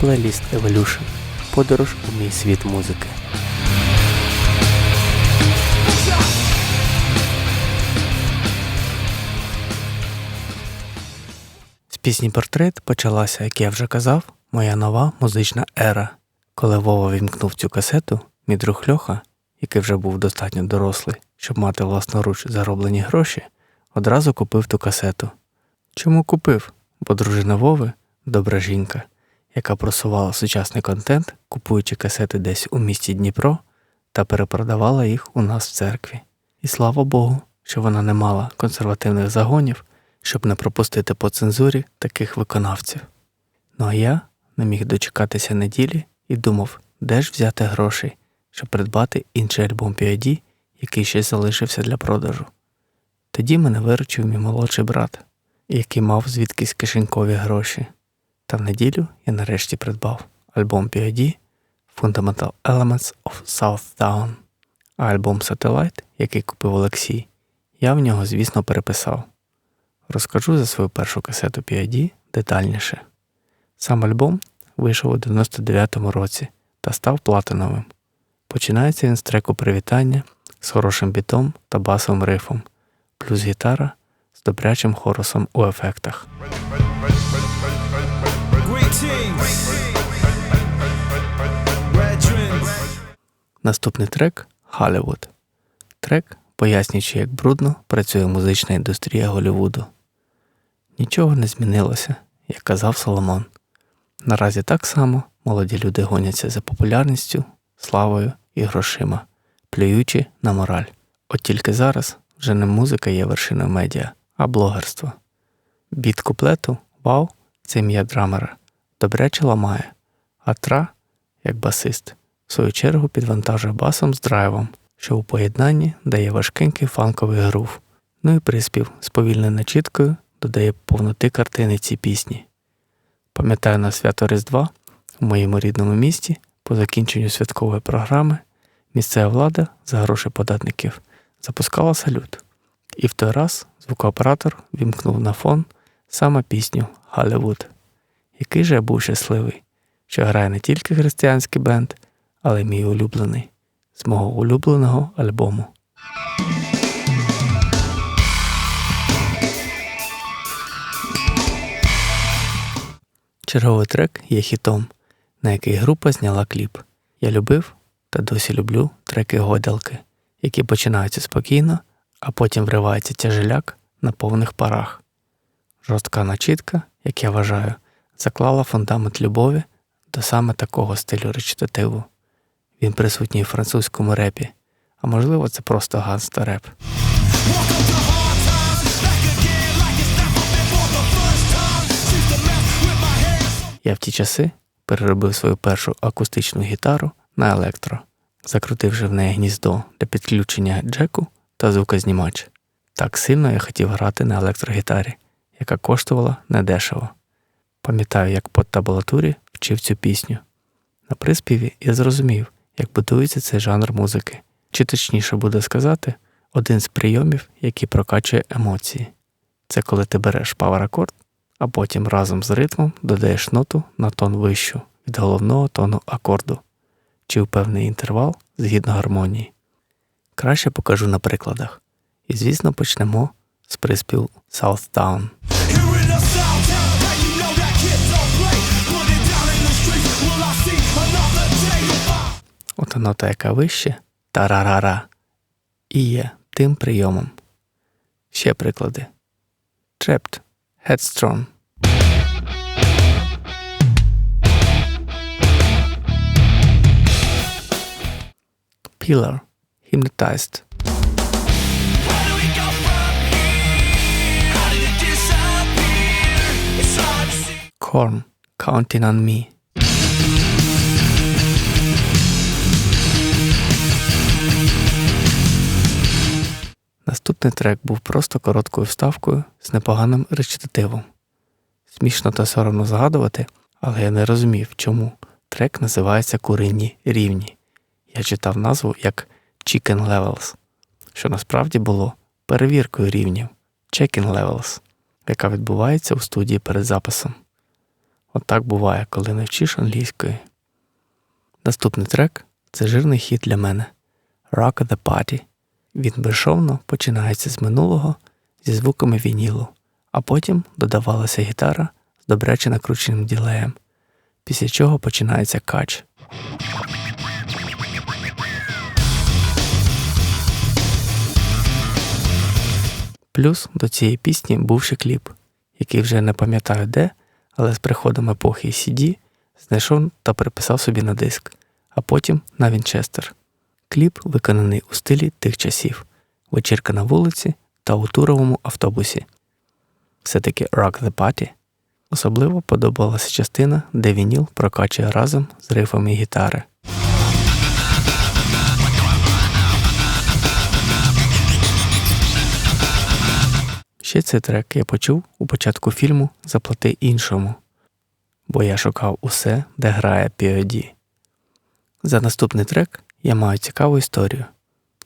Плейліст Evolution. Подорож у мій світ музики. З пісні Портрет почалася, як я вже казав, моя нова музична ера. Коли Вова вімкнув цю касету, мій друг Льоха, який вже був достатньо дорослий, щоб мати власноруч зароблені гроші, одразу купив ту касету. Чому купив? Бо дружина Вови добра жінка, яка просувала сучасний контент, купуючи касети десь у місті Дніпро та перепродавала їх у нас в церкві. І слава Богу, що вона не мала консервативних загонів, щоб не пропустити по цензурі таких виконавців. Ну а я не міг дочекатися неділі і думав, де ж взяти грошей, щоб придбати інший альбом PID, який ще залишився для продажу. Тоді мене виручив мій молодший брат, який мав звідкись кишенькові гроші. Та в неділю я нарешті придбав альбом PID Fundamental Elements of Southtown, а альбом Satellite, який купив Олексій, я в нього, звісно, переписав. Розкажу за свою першу касету PID детальніше. Сам альбом вийшов у 99-му році та став платиновим. Починається він з треку привітання з хорошим бітом та басовим рифом, плюс гітара з добрячим хорусом у ефектах. Наступний трек Hollywood. Трек, пояснюючи, як брудно працює музична індустрія Голлівуду. Нічого не змінилося, як казав Соломон. Наразі так само молоді люди гоняться за популярністю, славою і грошима, плюючи на мораль. От тільки зараз вже не музика є вершиною медіа, а блогерство. Біт куплету Вау це ім'я драмера, добряче ламає, а тра, як басист, в свою чергу підвантажує басом з драйвом, що у поєднанні дає важкенький фанковий грув. Ну і приспів з повільною чіткою додає повноти картини цій пісні. Пам'ятаю на свято Різдва у моєму рідному місті по закінченню святкової програми місцева влада за гроші податників запускала салют. І в той раз звукооператор вімкнув на фон саме пісню Голлівуд. Який же я був щасливий, що грає не тільки християнський бенд, але й мій улюблений з мого улюбленого альбому. Черговий трек є хітом, на який група зняла кліп. Я любив та досі люблю треки гойдалки, які починаються спокійно, а потім вривається тяжеляк на повних парах. Жорстка начітка, як я вважаю, заклала фундамент любові до саме такого стилю речитативу. Він присутній у французькому репі, а можливо, це просто ганста реп. Я в ті часи переробив свою першу акустичну гітару на електро, закрутивши в неї гніздо для підключення джеку та звукознімач. Так сильно я хотів грати на електрогітарі, яка коштувала недешево. Пам'ятаю, як по табулатурі вчив цю пісню. На приспіві я зрозумів, як будується цей жанр музики, чи точніше буде сказати, один з прийомів, який прокачує емоції. Це коли ти береш пауер-акорд, а потім разом з ритмом додаєш ноту на тон вищу від головного тону акорду, чи в певний інтервал згідно гармонії. Краще покажу на прикладах. І, звісно, почнемо з приспів Southtown. Ота нота, яка вище тарарара, і є тим прийомом. Ще приклади. Trapped, Headstrong. Pillar, Hypnotized. Korn, Counting on Me. Наступний трек був просто короткою вставкою з непоганим речитативом. Смішно та соромно згадувати, але я не розумів, чому трек називається Куринні рівні. Я читав назву як Chicken Levels, що насправді було перевіркою рівнів Checking Levels. яка відбувається у студії перед записом. От так буває, коли не вчиш англійської. Наступний трек це жирний хіт для мене Rock the Party. Він безшовно починається з минулого зі звуками вінілу, а потім додавалася гітара з добряче накрученим ділеєм, після чого починається кач. Плюс до цієї пісні був ще кліп, який вже не пам'ятаю де, але з приходом епохи CD знайшов та приписав собі на диск, а потім на Вінчестер. Кліп виконаний у стилі тих часів, вечірка на вулиці та у туровому автобусі. Все-таки Rock the Party. Особливо подобалася частина, де вініл прокачує разом з рифами гітари. Ще цей трек я почув у початку фільму Заплати іншому, бо я шукав усе, де грає P.O.D. За наступний трек я маю цікаву історію.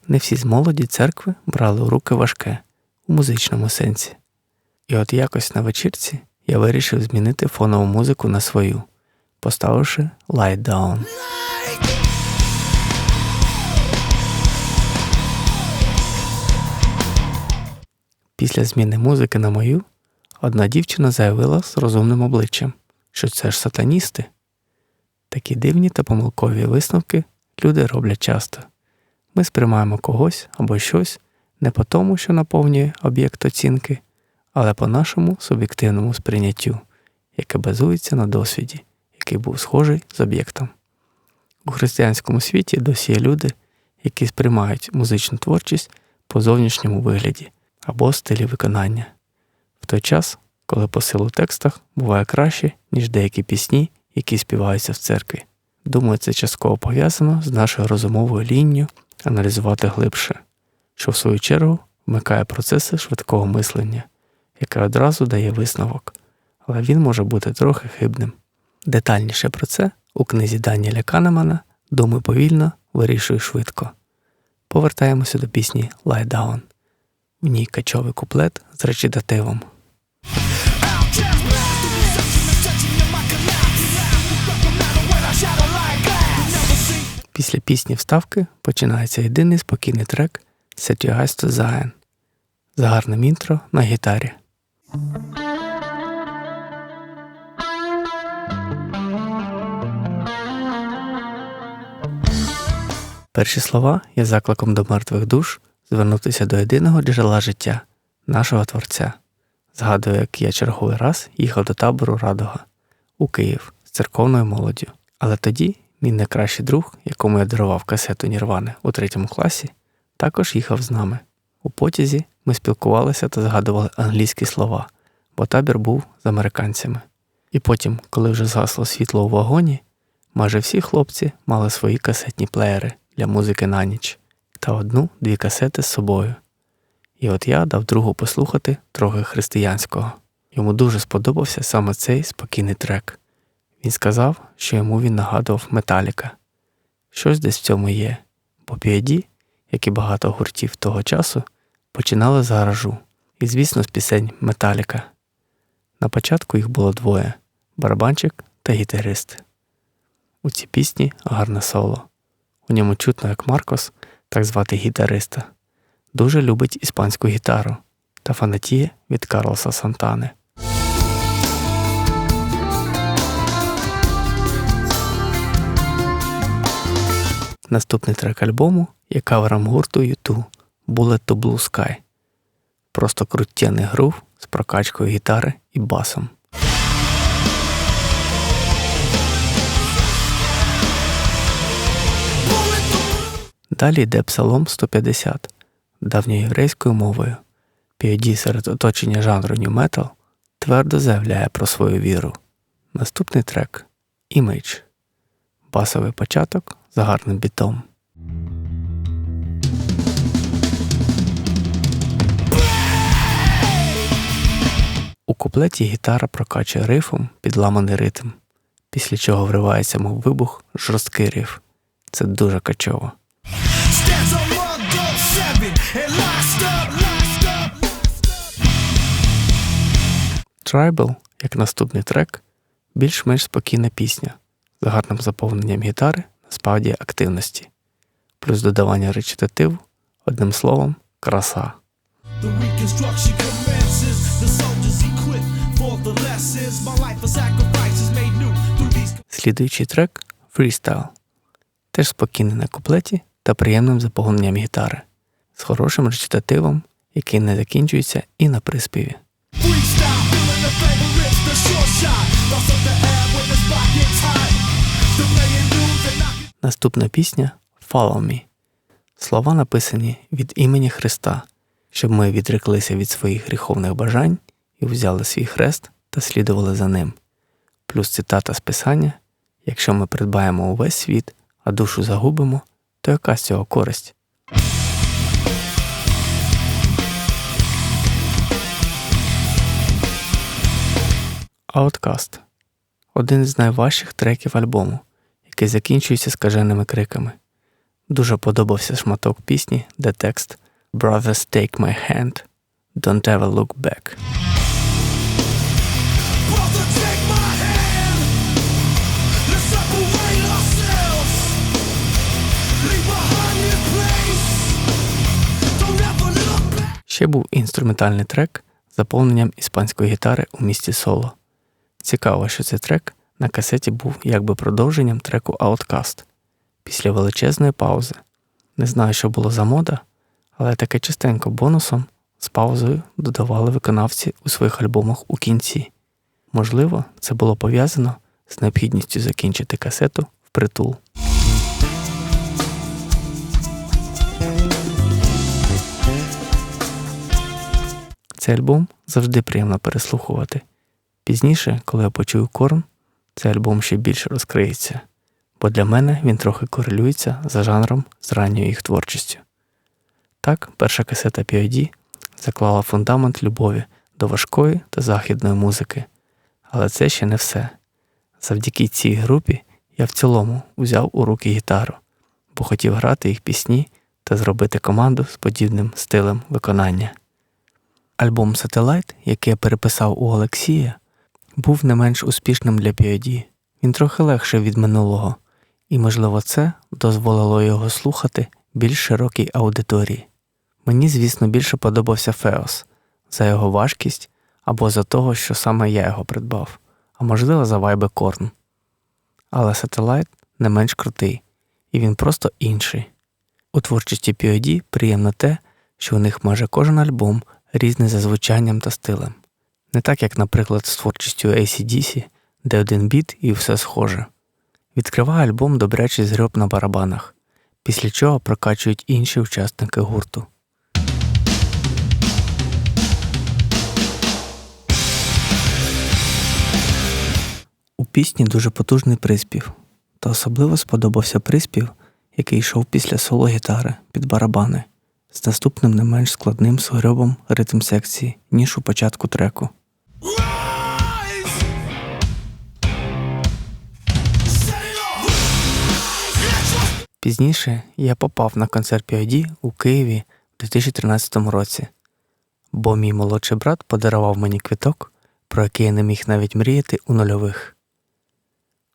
Не всі з молоді церкви брали у руки важке у музичному сенсі. І от якось на вечірці я вирішив змінити фонову музику на свою, поставивши Light Down. Після зміни музики на мою, одна дівчина заявила з розумним обличчям, що це ж сатаністи. Такі дивні та помилкові висновки люди роблять часто. Ми сприймаємо когось або щось не по тому, що наповнює об'єкт оцінки, але по нашому суб'єктивному сприйняттю, яке базується на досвіді, який був схожий з об'єктом. У християнському світі досі є люди, які сприймають музичну творчість по зовнішньому вигляді або стилі виконання, в той час, коли посил у текстах буває краще, ніж деякі пісні, які співаються в церкві. Думаю, це частково пов'язано з нашою розумовою лінією аналізувати глибше, що в свою чергу вмикає процеси швидкого мислення, яке одразу дає висновок, але він може бути трохи хибним. Детальніше про це у книзі Даніеля Канемана Думай повільно, вирішуй швидко. Повертаємося до пісні Lie Down. В ній качовий куплет з речитативом. Після пісні вставки починається єдиний спокійний трек to Zion з гарним інтро на гітарі. Перші слова є закликом до мертвих душ звернутися до єдиного джерела життя, нашого Творця. Згадую, як я черговий раз їхав до табору Радога у Київ з церковною молоддю. Але тоді мій найкращий друг, якому я дарував касету Нірвани у третьому класі, також їхав з нами. У потязі ми спілкувалися та згадували англійські слова, бо табір був з американцями. І потім, коли вже згасло світло у вагоні, майже всі хлопці мали свої касетні плеєри для музики на ніч та одну-дві касети з собою. І от я дав другу послухати трохи християнського. Йому дуже сподобався саме цей спокійний трек. Він сказав, що йому він нагадував Металіка. Щось десь в цьому є, бо P.I.D., як і багато гуртів того часу, починали з гаражу, і, звісно, з пісень Металіка. На початку їх було двоє барабанчик та гітарист. У цій пісні гарне соло. У ньому чутно, як Маркос, так звати гітариста, дуже любить іспанську гітару та фанатіє від Карлоса Сантани. Наступний трек альбому є кавером гурту U2 Bullet to Blue Sky. Просто крутєний грув з прокачкою гітари і басом. Далі йде Псалом 150 давньоєврейською мовою. P.O.D. серед оточення жанру Metal твердо заявляє про свою віру. Наступний трек Image. Басовий початок з гарним бітом. У куплеті гітара прокачує рифом підламаний ритм, після чого вривається, мов вибух, жорсткий риф. Це дуже качово. Indescribable, як наступний трек, більш-менш спокійна пісня з гарним заповненням гітари на спаді активності, плюс додавання речитатив, одним словом, краса. Слідуючий трек Freestyle. Теж спокійний на куплеті та приємним заповненням гітари, з хорошим речитативом, який не закінчується і на приспіві. Наступна пісня Follow Me. Слова написані від імені Христа, щоб ми відреклися від своїх гріховних бажань і взяли свій хрест та слідували за ним. Плюс цитата з Писання: якщо ми придбаємо увесь світ, а душу загубимо, то яка з цього користь? Outcast один з найважчих треків альбому, який закінчується скаженими криками. Дуже подобався шматок пісні, де текст Brothers take my hand. Don't ever look back. Ще був інструментальний трек з заповненням іспанської гітари у місті соло. Цікаво, що цей трек на касеті був якби продовженням треку Outcast після величезної паузи. Не знаю, що було за мода, але таке частенько бонусом з паузою додавали виконавці у своїх альбомах у кінці. Можливо, це було пов'язано з необхідністю закінчити касету впритул. Цей альбом завжди приємно переслухувати. Пізніше, коли я почую корн, цей альбом ще більше розкриється, бо для мене він трохи корелюється за жанром з ранньою їх творчістю. Так, перша касета PID заклала фундамент любові до важкої та західної музики. Але це ще не все. Завдяки цій групі я в цілому взяв у руки гітару, бо хотів грати їх пісні та зробити команду з подібним стилем виконання. Альбом Satellite, який я переписав у Олексія, був не менш успішним для POD. Він трохи легший від минулого, і, можливо, це дозволило його слухати більш широкій аудиторії. Мені, звісно, більше подобався Феос за його важкість або за того, що саме я його придбав, а можливо за вайби Корн. Але Satellite не менш крутий, і він просто інший. У творчості POD приємно те, що у них майже кожен альбом різний за звучанням та стилем. Не так, як, наприклад, з творчістю ACDC, де один біт і все схоже. Відкриває альбом добрячий згреб на барабанах, після чого прокачують інші учасники гурту. У пісні дуже потужний приспів, та особливо сподобався приспів, який йшов після соло гітари під барабани, з наступним не менш складним сгребом ритм секції, ніж у початку треку. Пізніше я попав на концерт PID у Києві в 2013 році, бо мій молодший брат подарував мені квиток, про який я не міг навіть мріяти у нульових.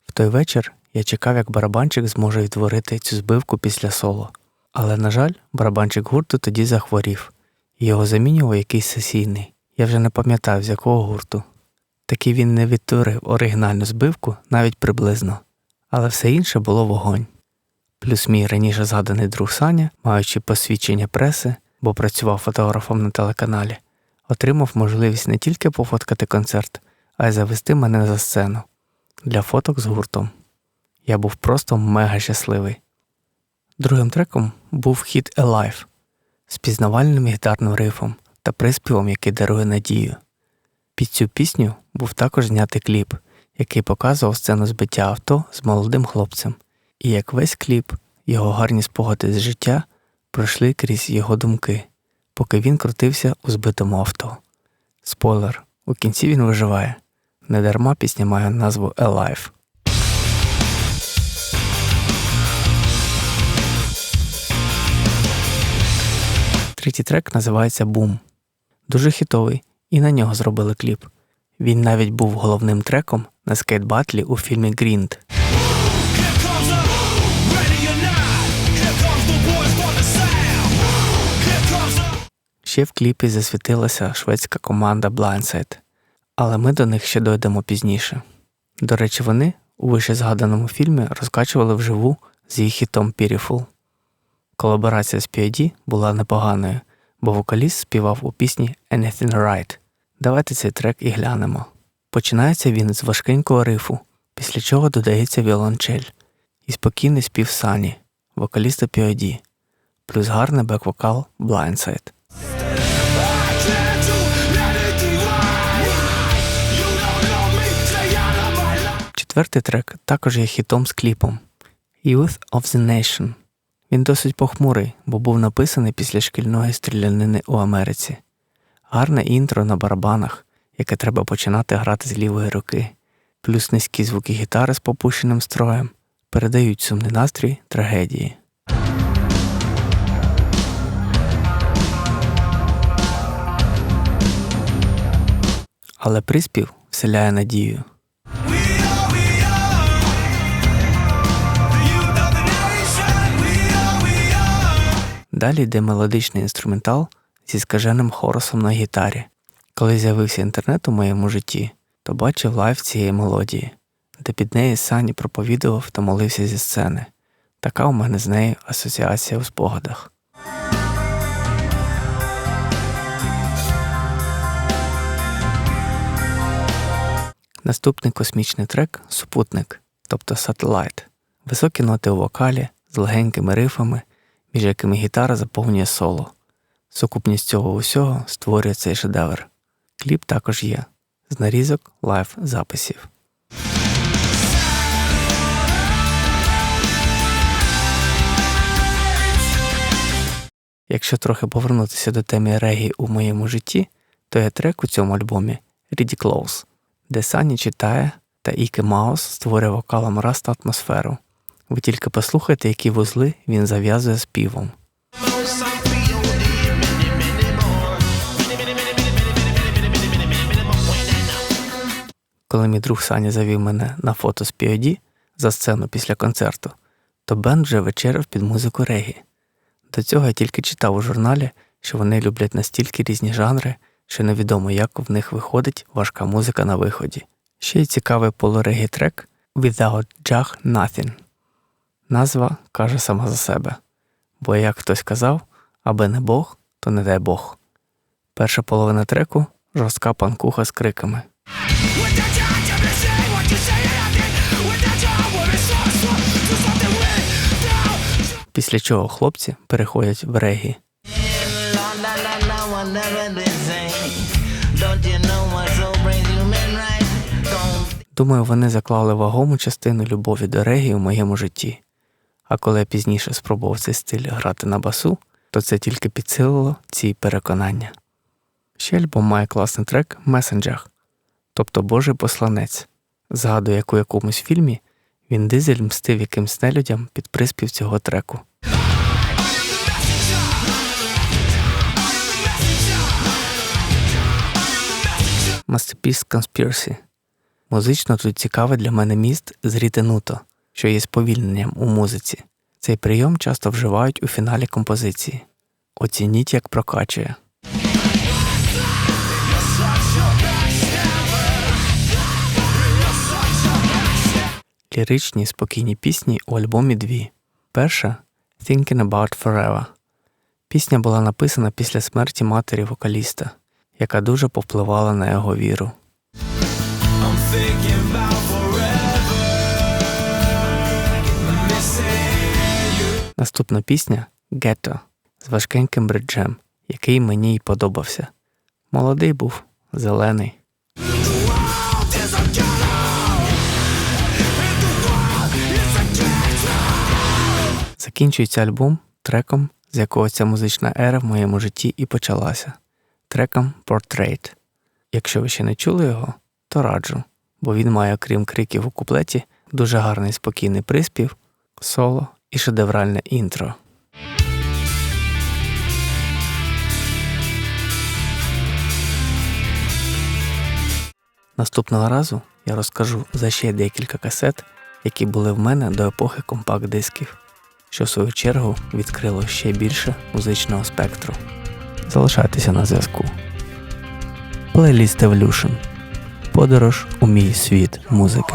В той вечір я чекав, як барабанчик зможе відтворити цю збивку після соло. Але, на жаль, барабанчик гурту тоді захворів, і його замінював якийсь сесійний. Я вже не пам'ятаю, з якого гурту. Таки він не відтворив оригінальну збивку навіть приблизно, але все інше було вогонь. Плюс мій раніше згаданий друг Саня, маючи посвідчення преси, бо працював фотографом на телеканалі, отримав можливість не тільки пофоткати концерт, а й завести мене за сцену для фоток з гуртом. Я був просто мега щасливий. Другим треком був хіт Alive з пізнавальним гітарним рифом та приспівом, який дарує надію. Під цю пісню був також знятий кліп, який показував сцену збиття авто з молодим хлопцем, і як весь кліп, його гарні спогади з життя пройшли крізь його думки, поки він крутився у збитому авто. Спойлер, у кінці він виживає. Недарма пісня має назву Alive. Третій трек називається Бум. Дуже хітовий, і на нього зробили кліп. Він навіть був головним треком на скейтбатлі у фільмі Грінд. Ще в кліпі засвітилася шведська команда Blindside, але ми до них ще дойдемо пізніше. До речі, вони у вище згаданому фільмі розкачували вживу з їх хітом Beautiful. Колаборація з P.I.D. була непоганою, бо вокаліст співав у пісні Anything Right. Давайте цей трек і глянемо. Починається він з важкенького рифу, після чого додається віолончель і спокійний спів Сані, вокаліста P.I.D., плюс гарний бек-вокал Blindside. Четвертий трек також є хітом з кліпом Youth of the Nation. Він досить похмурий, бо був написаний після шкільної стрілянини у Америці. Гарне інтро на барабанах, яке треба починати грати з лівої руки, плюс низькі звуки гітари з попущеним строєм передають сумний настрій трагедії. Але приспів вселяє надію. Далі йде мелодичний інструментал зі скаженим хорусом на гітарі. Коли з'явився інтернет у моєму житті, то бачив лайв цієї мелодії, де під неї Сані проповідував та молився зі сцени. Така у мене з нею асоціація у спогадах. Наступний космічний трек супутник, тобто сателайт. Високі ноти у вокалі з легенькими рифами, між якими гітара заповнює соло. Сукупність цього усього створює цей шедевр. Кліп також є з нарізок лайв записів. Якщо трохи повернутися до теми регі у моєму житті, то є трек у цьому альбомі Ready Close, де Сані читає та Іке Маус створює вокалом раз та атмосферу. Ви тільки послухайте, які вузли він зав'язує співом. Коли мій друг Саня завів мене на фото з P.O.D. за сцену після концерту, то бенд вже вечеряв під музику регі. До цього я тільки читав у журналі, що вони люблять настільки різні жанри, що невідомо, як в них виходить важка музика на виході. Ще й цікавий полурегі трек Without Jah Nothing. Назва каже сама за себе. Бо як хтось казав, аби не Бог, то не дай Бог. Перша половина треку жорстка панкуха з криками. Після чого хлопці переходять в регі. Думаю, вони заклали вагому частину любові до регі у моєму житті. А коли я пізніше спробував цей стиль грати на басу, то це тільки підсилило ці переконання. Ще альбом має класний трек Месенджах, тобто Божий посланець. Згадую, як у якомусь фільмі він дизель мстив якимсь нелюдям під приспів цього треку. Masterpiece Conspiracy. Музично тут цікавий для мене міст з рітенуто, що є сповільненням у музиці. Цей прийом часто вживають у фіналі композиції. Оцініть, як прокачує. Ліричні спокійні пісні у альбомі дві. Перша Thinking About Forever. Пісня була написана після смерті матері вокаліста, яка дуже повпливала на його віру. I'm Наступна пісня Ghetto з важкеньким бриджем, який мені й подобався. Молодий був, зелений. Закінчується альбом треком, з якого ця музична ера в моєму житті і почалася. Треком Portrait. Якщо ви ще не чули його, то раджу, бо він має, окрім криків у куплеті, дуже гарний спокійний приспів, соло і шедевральне інтро. Наступного разу я розкажу за ще декілька касет, які були в мене до епохи компакт-дисків, що в свою чергу відкрило ще більше музичного спектру. Залишайтеся на зв'язку. Плейліст Evolution. Подорож у мій світ музики.